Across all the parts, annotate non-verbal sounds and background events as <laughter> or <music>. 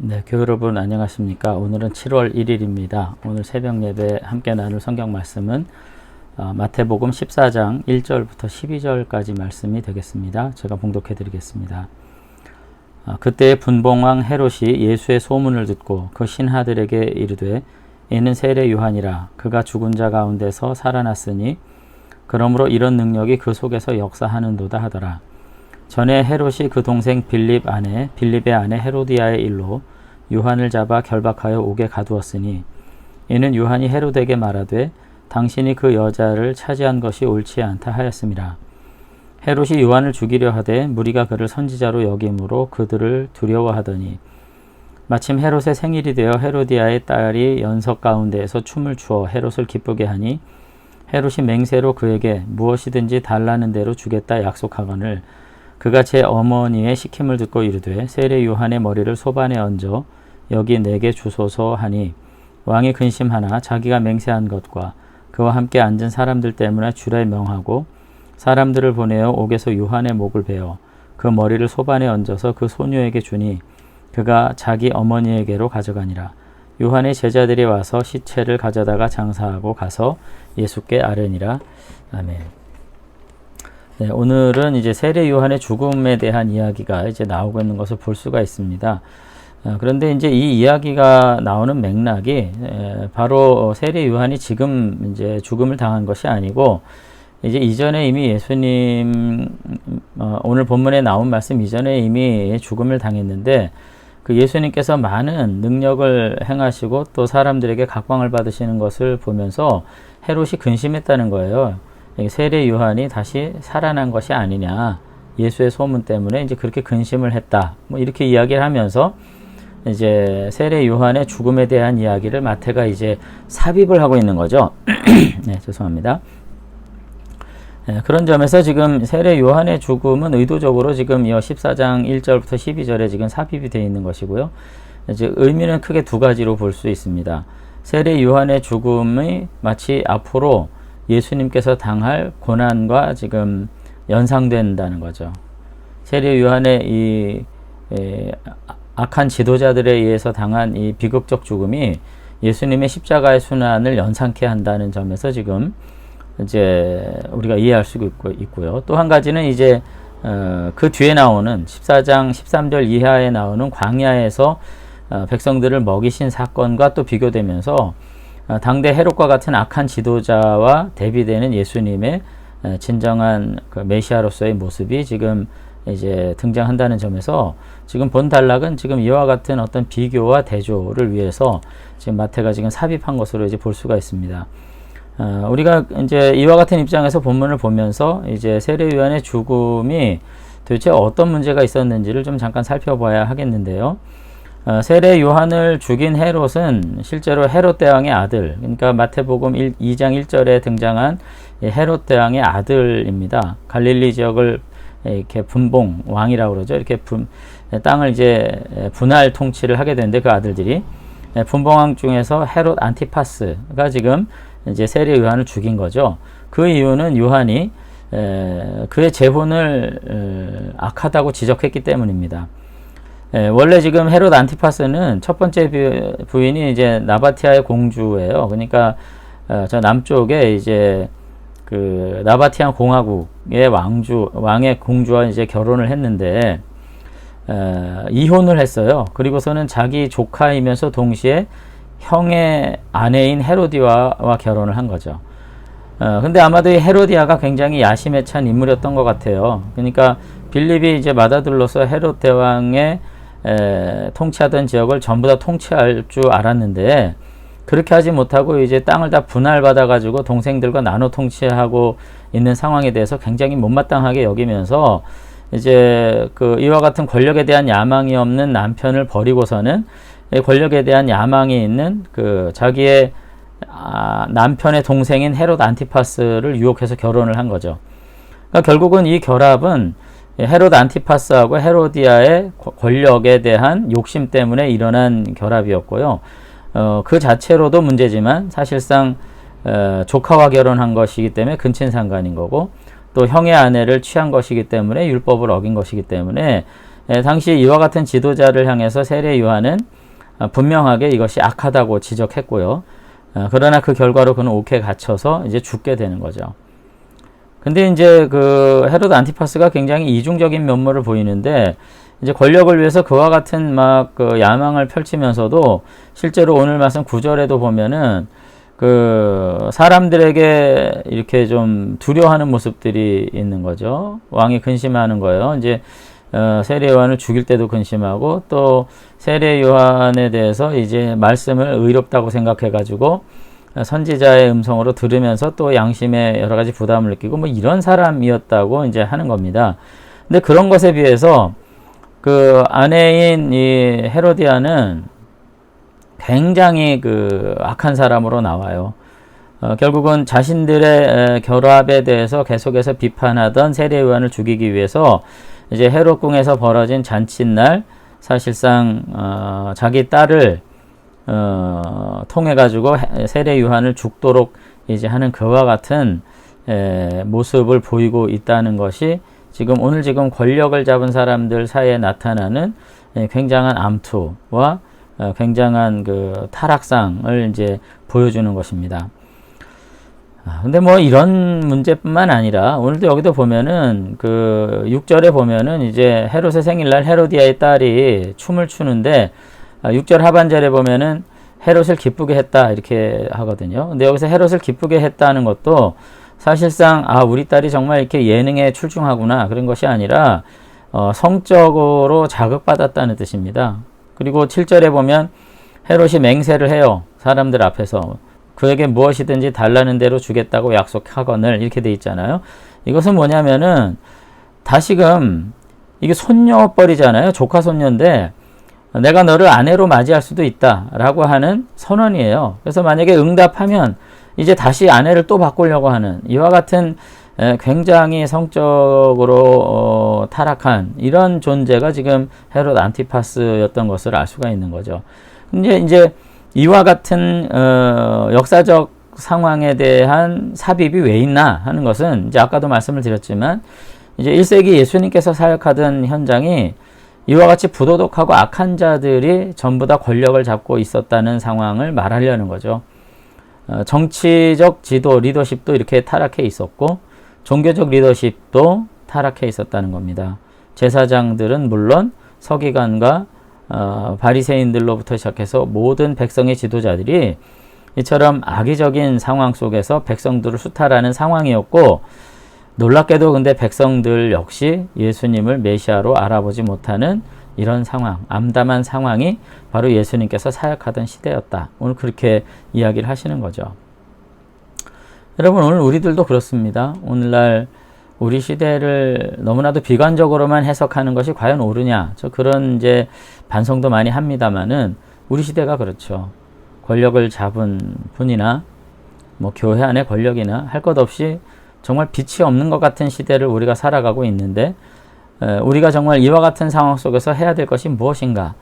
네, 교회 여러분 안녕하십니까? 오늘은 7월 1일입니다. 오늘 새벽 예배 함께 나눌 성경 말씀은 어, 마태복음 14장 1절부터 12절까지 말씀이 되겠습니다. 제가 봉독해 드리겠습니다. 어, 그때 분봉왕 헤롯이 예수의 소문을 듣고 그 신하들에게 이르되 이는 세례 요한이라 그가 죽은 자 가운데서 살아났으니 그러므로 이런 능력이 그 속에서 역사하는도다 하더라. 전에 헤롯이 그 동생 빌립 아내 빌립의 아내 헤로디아의 일로 요한을 잡아 결박하여 옥에 가두었으니 이는 요한이 헤롯에게 말하되 당신이 그 여자를 차지한 것이 옳지 않다 하였습니다. 헤롯이 요한을 죽이려 하되 무리가 그를 선지자로 여김으로 그들을 두려워하더니 마침 헤롯의 생일이 되어 헤로디아의 딸이 연석 가운데에서 춤을 추어 헤롯을 기쁘게 하니 헤롯이 맹세로 그에게 무엇이든지 달라는 대로 주겠다 약속하거늘 그가 제 어머니의 시킴을 듣고 이르되 세례 요한의 머리를 소반에 얹어 여기 내게 주소서 하니 왕이 근심하나 자기가 맹세한 것과 그와 함께 앉은 사람들 때문에 주례 명하고 사람들을 보내어 옥에서 요한의 목을 베어 그 머리를 소반에 얹어서 그 소녀에게 주니 그가 자기 어머니에게로 가져가니라 요한의 제자들이 와서 시체를 가져다가 장사하고 가서 예수께 아뢰니라 아멘. 네, 오늘은 이제 세례 요한의 죽음에 대한 이야기가 이제 나오고 있는 것을 볼 수가 있습니다. 어, 그런데 이제 이 이야기가 나오는 맥락이 에, 바로 세례 요한이 지금 이제 죽음을 당한 것이 아니고 이제 이전에 이미 예수님 어, 오늘 본문에 나온 말씀 이전에 이미 죽음을 당했는데 그 예수님께서 많은 능력을 행하시고 또 사람들에게 각광을 받으시는 것을 보면서 헤롯이 근심했다는 거예요. 세례 요한이 다시 살아난 것이 아니냐. 예수의 소문 때문에 이제 그렇게 근심을 했다. 뭐 이렇게 이야기를 하면서 이제 세례 요한의 죽음에 대한 이야기를 마태가 이제 삽입을 하고 있는 거죠. <clears throat> 네, 죄송합니다. 네, 그런 점에서 지금 세례 요한의 죽음은 의도적으로 지금 이 14장 1절부터 12절에 지금 삽입이 되어 있는 것이고요. 이제 의미는 크게 두 가지로 볼 수 있습니다. 세례 요한의 죽음이 마치 앞으로 예수님께서 당할 고난과 지금 연상된다는 거죠. 세례 요한의 이 에, 악한 지도자들에 의해서 당한 이 비극적 죽음이 예수님의 십자가의 순환을 연상케 한다는 점에서 지금 이제 우리가 이해할 수 있고, 있고요. 또 한 가지는 이제 어, 그 뒤에 나오는 14장 13절 이하에 나오는 광야에서 어, 백성들을 먹이신 사건과 또 비교되면서 어, 당대 헤롯과 같은 악한 지도자와 대비되는 예수님의 어, 진정한 그 메시아로서의 모습이 지금 이제 등장한다는 점에서 지금 본 단락은 지금 이와 같은 어떤 비교와 대조를 위해서 지금 마태가 지금 삽입한 것으로 이제 볼 수가 있습니다. 어, 우리가 이제 이와 같은 입장에서 본문을 보면서 이제 세례 요한의 죽음이 도대체 어떤 문제가 있었는지를 좀 잠깐 살펴봐야 하겠는데요. 어, 세례 요한을 죽인 헤롯은 실제로 헤롯 대왕의 아들, 그러니까 마태복음 1, 2장 1절에 등장한 헤롯 대왕의 아들입니다. 갈릴리 지역을 이렇게 분봉 왕이라고 그러죠. 이렇게 분, 땅을 이제 분할 통치를 하게 되는데 그 아들들이 분봉왕 중에서 헤롯 안티파스가 지금 이제 세례 요한을 죽인 거죠. 그 이유는 요한이 그의 재혼을 악하다고 지적했기 때문입니다. 예, 원래 지금 헤롯 안티파스는 첫 번째 부인이 이제 나바티아의 공주예요. 그러니까 어, 저 남쪽에 이제 그 나바티안 공화국의 왕주 왕의 공주와 이제 결혼을 했는데 어, 이혼을 했어요. 그리고서는 자기 조카이면서 동시에 형의 아내인 헤로디아와 결혼을 한 거죠. 어, 근데 아마도 이 헤로디아가 굉장히 야심에 찬 인물이었던 것 같아요. 그러니까 빌립이 이제 맏아들로서 헤롯 대왕의 에, 통치하던 지역을 전부 다 통치할 줄 알았는데 그렇게 하지 못하고 이제 땅을 다 분할받아 가지고 동생들과 나눠 통치하고 있는 상황에 대해서 굉장히 못마땅하게 여기면서 이제 그 이와 같은 권력에 대한 야망이 없는 남편을 버리고서는 권력에 대한 야망이 있는 그 자기의 아, 남편의 동생인 헤롯 안티파스를 유혹해서 결혼을 한 거죠. 그러니까 결국은 이 결합은 헤롯 안티파스하고 헤로디아의 권력에 대한 욕심 때문에 일어난 결합이었고요. 어, 그 자체로도 문제지만 사실상 어, 조카와 결혼한 것이기 때문에 근친상간인 거고 또 형의 아내를 취한 것이기 때문에 율법을 어긴 것이기 때문에 예, 당시 이와 같은 지도자를 향해서 세례 요한은 어, 분명하게 이것이 악하다고 지적했고요. 어, 그러나 그 결과로 그는 옥에 갇혀서 이제 죽게 되는 거죠. 근데 이제 그 헤로드 안티파스가 굉장히 이중적인 면모를 보이는데 이제 권력을 위해서 그와 같은 막 그 야망을 펼치면서도 실제로 오늘 말씀 구절에도 보면은 그 사람들에게 이렇게 좀 두려워하는 모습들이 있는 거죠. 왕이 근심하는 거예요. 이제 어, 세례 요한을 죽일 때도 근심하고 또 세례 요한에 대해서 이제 말씀을 의롭다고 생각해 가지고 선지자의 음성으로 들으면서 또 양심에 여러 가지 부담을 느끼고 뭐 이런 사람이었다고 이제 하는 겁니다. 근데 그런 것에 비해서 그 아내인 이 헤로디아는 굉장히 그 악한 사람으로 나와요. 어, 결국은 자신들의 에, 결합에 대해서 계속해서 비판하던 세례 요한을 죽이기 위해서 이제 헤롯궁에서 벌어진 잔칫날 사실상 어, 자기 딸을 어, 통해 가지고 세례 요한을 죽도록 이제 하는 그와 같은 에, 모습을 보이고 있다는 것이 지금 오늘 지금 권력을 잡은 사람들 사이에 나타나는 에, 굉장한 암투와 어, 굉장한 그 타락상을 이제 보여주는 것입니다. 아, 근데 뭐 이런 문제뿐만 아니라 오늘도 여기도 보면은 그 6절에 보면은 이제 헤롯의 생일날 헤로디아의 딸이 춤을 추는데 6절 아, 하반절에 보면은 헤롯을 기쁘게 했다 이렇게 하거든요. 근데 여기서 헤롯을 기쁘게 했다는 것도 사실상 아 우리 딸이 정말 이렇게 예능에 출중하구나 그런 것이 아니라 어, 성적으로 자극받았다는 뜻입니다. 그리고 7절에 보면 헤롯이 맹세를 해요. 사람들 앞에서 그에게 무엇이든지 달라는 대로 주겠다고 약속하거늘 이렇게 돼 있잖아요. 이것은 뭐냐면은 다시금 이게 손녀뻘이잖아요. 조카 손녀인데 내가 너를 아내로 맞이할 수도 있다라고 하는 선언이에요. 그래서 만약에 응답하면 이제 다시 아내를 또 바꾸려고 하는 이와 같은 굉장히 성적으로 어, 타락한 이런 존재가 지금 헤롯 안티파스였던 것을 알 수가 있는 거죠. 근데 이제 이와 같은 어, 역사적 상황에 대한 삽입이 왜 있나 하는 것은 이제 아까도 말씀을 드렸지만 이제 1세기 예수님께서 사역하던 현장이 이와 같이 부도덕하고 악한 자들이 전부 다 권력을 잡고 있었다는 상황을 말하려는 거죠. 어, 정치적 지도, 리더십도 이렇게 타락해 있었고, 종교적 리더십도 타락해 있었다는 겁니다. 제사장들은 물론 서기관과 어, 바리새인들로부터 시작해서 모든 백성의 지도자들이 이처럼 악의적인 상황 속에서 백성들을 수탈하는 상황이었고 놀랍게도 근데 백성들 역시 예수님을 메시아로 알아보지 못하는 이런 상황, 암담한 상황이 바로 예수님께서 사역하던 시대였다. 오늘 그렇게 이야기를 하시는 거죠. 여러분, 오늘 우리들도 그렇습니다. 오늘날 우리 시대를 너무나도 비관적으로만 해석하는 것이 과연 옳으냐. 저 그런 이제 반성도 많이 합니다만은 우리 시대가 그렇죠. 권력을 잡은 분이나 뭐 교회 안에 권력이나 할 것 없이 정말 빛이 없는 것 같은 시대를 우리가 살아가고 있는데 우리가 정말 이와 같은 상황 속에서 해야 될 것이 무엇인가?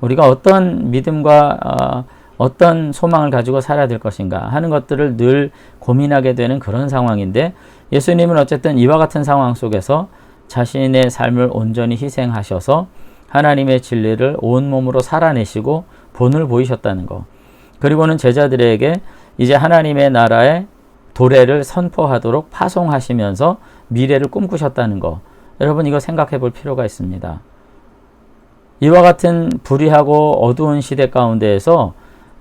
우리가 어떤 믿음과 어, 떤 소망을 가지고 살아야 될 것인가 하는 것들을 늘 고민하게 되는 그런 상황인데 예수님은 어쨌든 이와 같은 상황 속에서 자신의 삶을 온전히 희생하셔서 하나님의 진리를 온몸으로 살아내시고 본을 보이셨다는 것. 그리고는 제자들에게 이제 하나님의 나라의 도래를 선포하도록 파송하시면서 미래를 꿈꾸셨다는 거. 여러분 이거 생각해 볼 필요가 있습니다. 이와 같은 불의하고 어두운 시대 가운데에서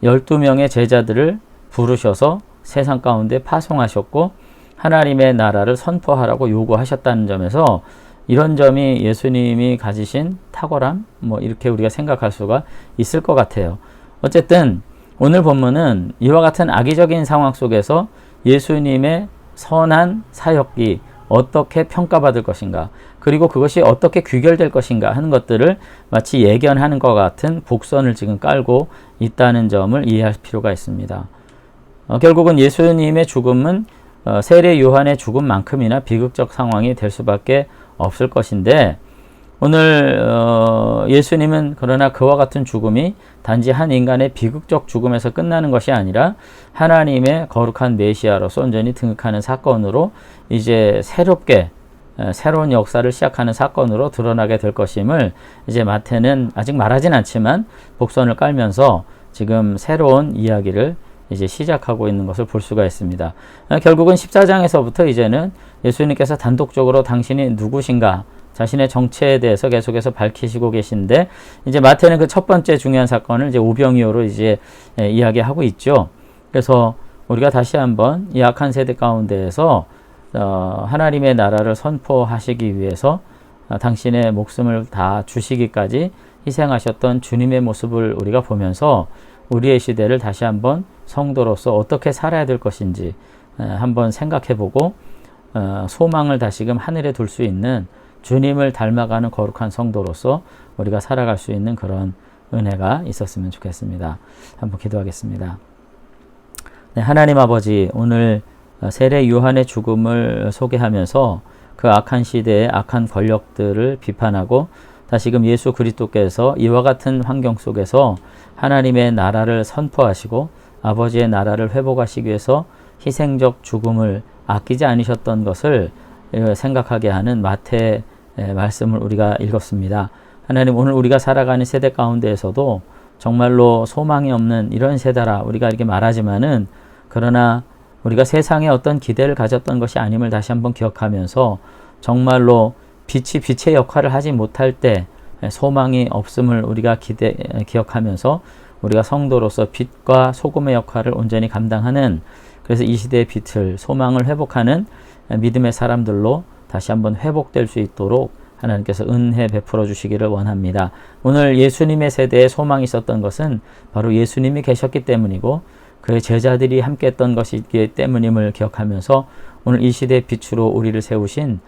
12명의 제자들을 부르셔서 세상 가운데 파송하셨고 하나님의 나라를 선포하라고 요구하셨다는 점에서 이런 점이 예수님이 가지신 탁월함 뭐 이렇게 우리가 생각할 수가 있을 것 같아요. 어쨌든 오늘 본문은 이와 같은 악의적인 상황 속에서 예수님의 선한 사역이 어떻게 평가받을 것인가, 그리고 그것이 어떻게 귀결될 것인가 하는 것들을 마치 예견하는 것 같은 복선을 지금 깔고 있다는 점을 이해할 필요가 있습니다. 어, 결국은 예수님의 죽음은 어, 세례 요한의 죽음만큼이나 비극적 상황이 될 수밖에 없을 것인데, 오늘 어, 예수님은 그러나 그와 같은 죽음이 단지 한 인간의 비극적 죽음에서 끝나는 것이 아니라 하나님의 거룩한 메시아로서 온전히 등극하는 사건으로 이제 새롭게 에, 새로운 역사를 시작하는 사건으로 드러나게 될 것임을 이제 마태는 아직 말하진 않지만 복선을 깔면서 지금 새로운 이야기를 이제 시작하고 있는 것을 볼 수가 있습니다. 아, 결국은 14장에서부터 이제는 예수님께서 단독적으로 당신이 누구신가 자신의 정체에 대해서 계속해서 밝히시고 계신데 이제 마태는 그 첫 번째 중요한 사건을 이제 오병이어로 이제 예, 이야기하고 있죠. 그래서 우리가 다시 한번 이 악한 세대 가운데에서 어, 하나님의 나라를 선포하시기 위해서 어, 당신의 목숨을 다 주시기까지 희생하셨던 주님의 모습을 우리가 보면서 우리의 시대를 다시 한번 성도로서 어떻게 살아야 될 것인지 에, 한번 생각해보고 어, 소망을 다시금 하늘에 둘 수 있는 주님을 닮아가는 거룩한 성도로서 우리가 살아갈 수 있는 그런 은혜가 있었으면 좋겠습니다. 한번 기도하겠습니다. 네, 하나님 아버지 오늘 세례 요한의 죽음을 소개하면서 그 악한 시대의 악한 권력들을 비판하고 다시금 예수 그리스도께서 이와 같은 환경 속에서 하나님의 나라를 선포하시고 아버지의 나라를 회복하시기 위해서 희생적 죽음을 아끼지 않으셨던 것을 생각하게 하는 마태 말씀을 우리가 읽었습니다. 하나님 오늘 우리가 살아가는 세대 가운데에서도 정말로 소망이 없는 이런 세대라 우리가 이렇게 말하지만은 그러나 우리가 세상에 어떤 기대를 가졌던 것이 아님을 다시 한번 기억하면서 정말로 빛이 빛의 역할을 하지 못할 때 소망이 없음을 우리가 기대 기억하면서 우리가 성도로서 빛과 소금의 역할을 온전히 감당하는 그래서 이 시대의 빛을 소망을 회복하는 믿음의 사람들로 다시 한번 회복될 수 있도록 하나님께서 은혜 베풀어 주시기를 원합니다. 오늘 예수님의 세대에 소망이 있었던 것은 바로 예수님이 계셨기 때문이고 그의 제자들이 함께 했던 것이기 때문임을 기억하면서 오늘 이 시대의 빛으로 우리를 세우신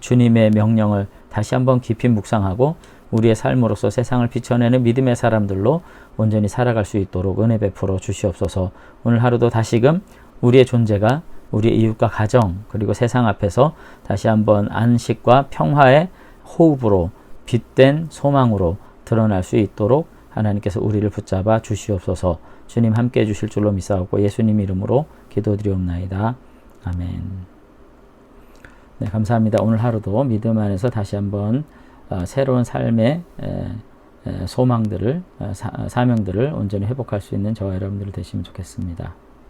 주님의 명령을 다시 한번 깊이 묵상하고 우리의 삶으로서 세상을 비춰내는 믿음의 사람들로 온전히 살아갈 수 있도록 은혜 베풀어 주시옵소서. 오늘 하루도 다시금 우리의 존재가 우리의 이웃과 가정 그리고 세상 앞에서 다시 한번 안식과 평화의 호흡으로 빛된 소망으로 드러날 수 있도록 하나님께서 우리를 붙잡아 주시옵소서. 주님 함께 해 주실 줄로 믿사옵고 예수님 이름으로 기도드리옵나이다. 아멘. 네, 감사합니다. 오늘 하루도 믿음 안에서 다시 한번 어, 새로운 삶의 소망들을 어, 사, 사명들을 온전히 회복할 수 있는 저와 여러분들 되시면 좋겠습니다.